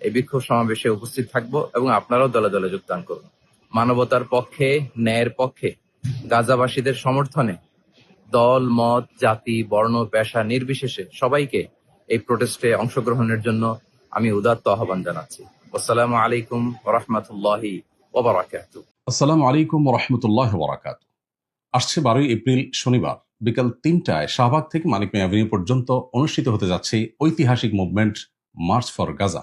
এই বিক্ষোভ সমাবেশে উপস্থিত থাকব এবং আপনারাও দলে দলে যোগদান করুন মানবতার পক্ষে, ন্যায়ের পক্ষে, গাজাবাসীদের সমর্থনে দল, মত, জাতি, বর্ণ, পেশা নির্বিশেষে সবাইকে এই প্রোটেস্টে অংশগ্রহণের জন্য আমি উদাত্ত আহ্বান জানাচ্ছি। আসসালামু আলাইকুম রহমতুল্লাহি ওবরাকাতু আসসালামু আলাইকুম রহমতুল্লাহ বরাকাত আসছে বারোই এপ্রিল, শনিবার। বিকাল তিনটায় শাহবাগ থেকে মানিক মিয়া পর্যন্ত অনুষ্ঠিত হতে যাচ্ছে ঐতিহাসিক মুভমেন্ট মার্চ ফর গাজা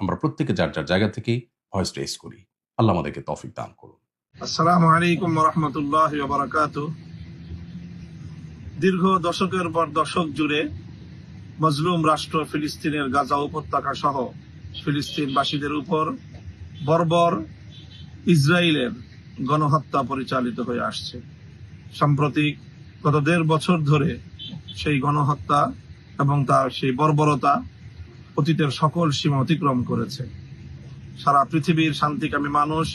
আমরা প্রত্যেকে যার যার জায়গা থেকে ভয়েস রেস করি। আল্লাহ আমাদেরকে তৌফিক দান করুন। আসসালামু আলাইকুম রহমতুল্লাহ বারাকাত দীর্ঘ দশকের পর দশক জুড়ে মজলুম রাষ্ট্র ফিলিস্তিনের গাজা উপত্যকা সহ ফিলিস্তিনবাসীদের উপর বর্বর ইসরায়েলের গণহত্যা পরিচালিত হয়ে আসছে। সাম্প্রতিক গত দেড় বছর ধরে সেই গণহত্যা এবং তার সেই বর্বরতা অতীতের সকল সীমা অতিক্রম করেছে। সারা পৃথিবীর শান্তিকামী মানুষ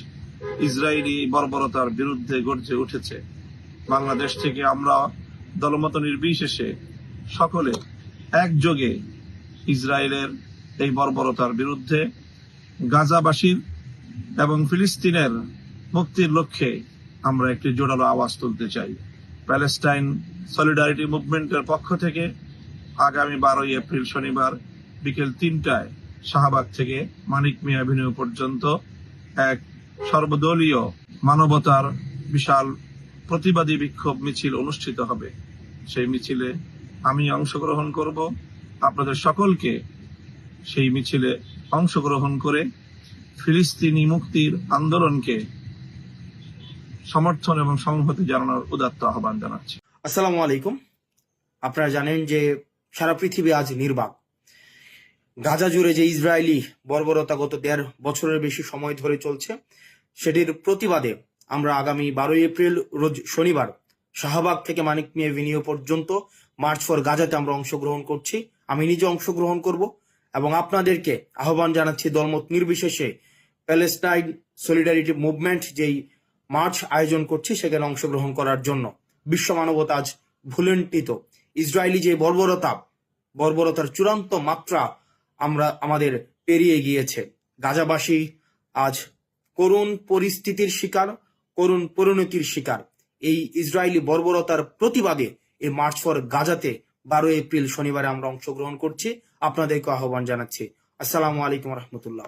ইসরায়েলি বর্বরতার বিরুদ্ধে গর্জে উঠেছে। বাংলাদেশ থেকে আমরা দলমত নির্বিশেষে সকলে একযোগে ইসরায়েলের এই বর্বরতার বিরুদ্ধে গাজাবাসীর এবং ফিলিস্তিনের মুক্তির লক্ষ্যে আমরা একটি জোরালো আওয়াজ তুলতে চাই। প্যালেস্টাইন সলিডারিটি মুভমেন্টের পক্ষ থেকে আগামী বারোই এপ্রিল শনিবার বিকেল তিনটায় শাহবাগ থেকে মানিক মিয়া অ্যাভিনিউ পর্যন্ত এক সর্বদলীয় মানবতার বিশাল প্রতিবাদী বিক্ষোভ মিছিল অনুষ্ঠিত হবে। সেই মিছিলে আমি অংশগ্রহণ করব। আপনাদের সকলকে সেই মিছিলে অংশগ্রহণ করে ফিলিস্তিনি মুক্তির আন্দোলনকে সমর্থন এবং সংহতি জানানোর উদাত্ত আহ্বান জানাচ্ছি। আসসালামু আলাইকুম। আপনারা জানেন যে সারা পৃথিবী আজ নির্বাক। গাজা জুড়ে যে ইসরায়েলি বর্বরতা গত দেড় বছরের বেশি সময় ধরে চলছে, সেটির প্রতিবাদে আমরা আগামী বারোই এপ্রিল রোজ শনিবার শাহবাগ থেকে মানিক মিয়া ভিনিও পর্যন্ত মার্চ ফর গাজাতে আমরা অংশগ্রহণ করছি। আমি নিজে অংশগ্রহণ করব এবং আপনাদেরকে আহ্বান জানাচ্ছি দলমত নির্বিশেষে প্যালেস্টাইন সলিডারিটি মুভমেন্ট যেই মার্চ আয়োজন করছি, সেখানে অংশগ্রহণ করার জন্য। বিশ্ব মানবতা আজ ভুলন্টিত ইসরায়েলি যে বর্বরতা, বর্বরতার চূড়ান্ত মাত্রা আমরা আমাদের পেরিয়ে গিয়েছে। গাজাবাসী আজ করুণ পরিস্থিতির শিকার, করুণ পরিণতির শিকার। এই ইসরায়েলি বর্বরতার প্রতিবাদে এই মার্চ ফর গাজাতে বারো এপ্রিল শনিবারে আমরা অংশগ্রহণ করছি। আপনাদেরকে আহ্বান জানাচ্ছি। আসসালামু আলাইকুম রহমতুল্লাহ।